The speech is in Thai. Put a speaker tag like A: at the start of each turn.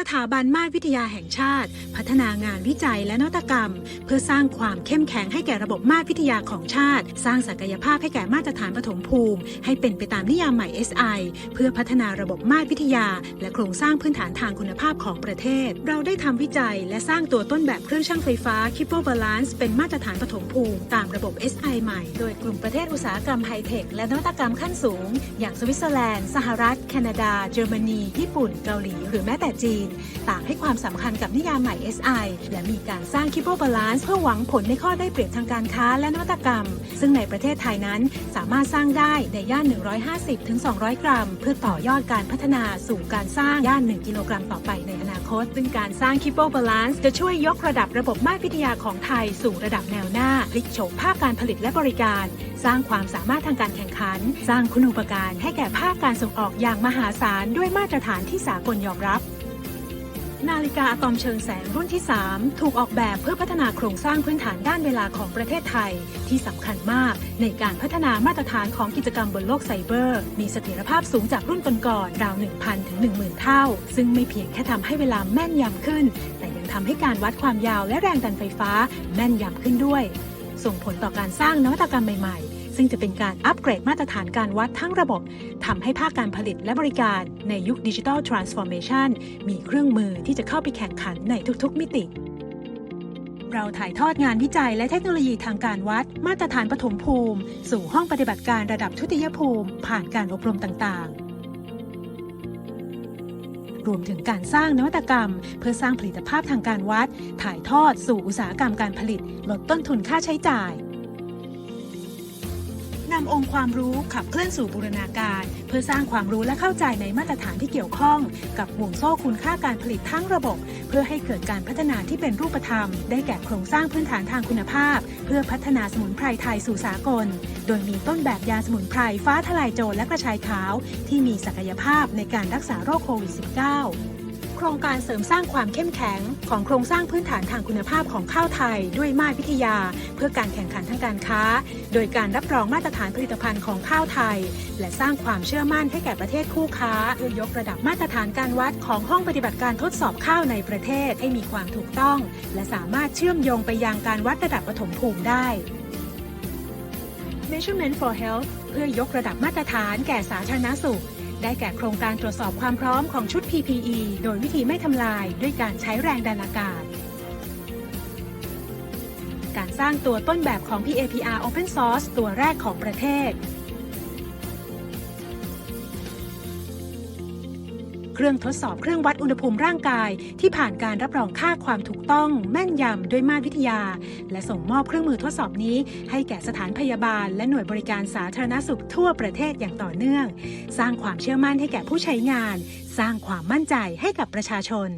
A: สถาบันมาตรวิทยาแห่งชาติ พัฒนางานวิจัยและนวัตกรรม เพื่อสร้างความเข้มแข็งให้แก่ระบบมาตรวิทยาของชาติ สร้างศักยภาพให้แก่มาตรฐานปฐมภูมิ ให้เป็นไปตามนิยามใหม่ SI เพื่อพัฒนาระบบมาตรวิทยา และโครงสร้างพื้นฐานทางคุณภาพของประเทศ เราได้ทำวิจัย และสร้างตัวต้นแบบเครื่องชั่งไฟฟ้า k i p p o Balance เป็นมาตรฐานปฐมภูมิ ตามระบบ SI ใหม่ โดยกลุ่มประเทศอุตสาหกรรมไฮเทคและนวัตกรรมขั้นสูง อย่างสวิตเซอร์แลนด์ สหรัฐ แคนาดา เยอรมนี ญี่ปุ่น เกาหลี หรือแม้แต่จีนต่างให้ความสำคัญกับนิยามใหม่ SI และมีการสร้าง k i p p o Balance เพื่อหวังผลในข้อได้เปรียบทางการค้าและนวัตกรรม ซึ่งในประเทศไทยนั้นสามารถสร้างได้ในย่าน 150-200 กรัม เพื่อต่อยอดการพัฒนาสู่การสร้างย่าน 1 กิโลกรัมต่อไปในอนาคต ซึ่งการสร้าง k i p p o Balance จะช่วยยกระดับระบบมาตรวิทยาของไทยสู่ระดับแนวหน้าพลิกโฉมภาคการผลิตและบริการ สร้างความสามารถทางการแข่งขัน สร้างคุณูปการให้แก่ภาคการส่งออกอย่างมหาศาลด้วยมาตรฐานที่สากลยอมรับ นาฬิกาอะตอมเชิงแสงรุ่นที่ 3 ถูกออกแบบเพื่อพัฒนาโครงสร้างพื้นฐานด้านเวลาของประเทศไทย ที่สำคัญมากในการพัฒนามาตรฐานของกิจกรรมบนโลกไซเบอร์ มีเสถียรภาพสูงจากรุ่นก่อนๆราว 1,000 ถึง 10,000 เท่า ซึ่งไม่เพียงแค่ทำให้เวลาแม่นยำขึ้น แต่ยังทำให้การวัดความยาวและแรงดันไฟฟ้าแม่นยำขึ้นด้วย ส่งผลต่อการสร้างนวัตกรรมใหม่ๆ ซึ่งจะเป็นการอัปเกรดมาตรฐานการวัดทั้งระบบทำให้ภาคการผลิตและบริการในยุคดิจิทัลทรานส์ฟอร์เมชันมีเครื่องมือที่จะเข้าไปแข่งขันในทุกๆ มิติ เราถ่ายทอดงานวิจัยและเทคโนโลยีทางการวัด มาตรฐานปฐมภูมิ สู่ห้องปฏิบัติการระดับทุติยภูมิ ผ่านการอบรมต่างๆรวมถึงการสร้างนวัตกรรม เพื่อสร้างผลิตภาพทางการวัด ถ่ายทอดสู่อุตสาหกรรมการผลิต ลดต้นทุนค่าใช้จ่าย นำองค์ความรู้ขับเคลื่อนสู่บูรณาการ เพื่อสร้างความรู้และเข้าใจในมาตรฐานที่เกี่ยวข้อง กับห่วงโซ่คุณค่าการผลิตทั้งระบบ เพื่อให้เกิดการพัฒนาที่เป็นรูปธรรม ได้แก่โครงสร้างพื้นฐานทางคุณภาพ เพื่อพัฒนาสมุนไพรไทยสู่สากล โดยมีต้นแบบยาสมุนไพรฟ้าทลายโจรและกระชายขาว ที่มีศักยภาพในการรักษาโรคโควิด -19 โครงการเสริมสร้างความเข้มแข็งของโครงสร้างพื้นฐานทางคุณภาพของข้าวไทย ด้วยมาตรวิทยา พื่อการแข่งขันทางการค้า โดยการรับรองมาตรฐานผลิตภัณฑ์ของข้าวไทย และสร้างความเชื่อมั่นให้แก่ประเทศคู่ค้าเพื่อยกระดับมาตรฐานการวัดของห้องปฏิบัติการทดสอบข้าวในประเทศให้มีความถูกต้อง และสามารถเชื่อมโยงไปยังการวัดระดับปฐมภูมิได้ Measurement for Health เพื่อยกระดับมาตรฐานแก่สาธารณสุขได้แก่โครงการตรวจสอบความพร้อมของชุด PPE โดยวิธีไม่ทำลายด้วยการใช้แรงดันอากาศ การสร้างตัวต้นแบบของ PAPR Open Source ตัวแรกของประเทศ เครื่องทดสอบเครื่องวัดอุณหภูมิร่างกาย ที่ผ่านการรับรองค่าความถูกต้อง แม่นยำด้วยมาตรวิทยา และส่งมอบเครื่องมือทดสอบนี้ ให้แก่สถานพยาบาล และหน่วยบริการสาธารณสุขทั่วประเทศอย่างต่อเนื่อง สร้างความเชื่อมั่นให้แก่ผู้ใช้งาน สร้างความมั่นใจให้กับประชาชน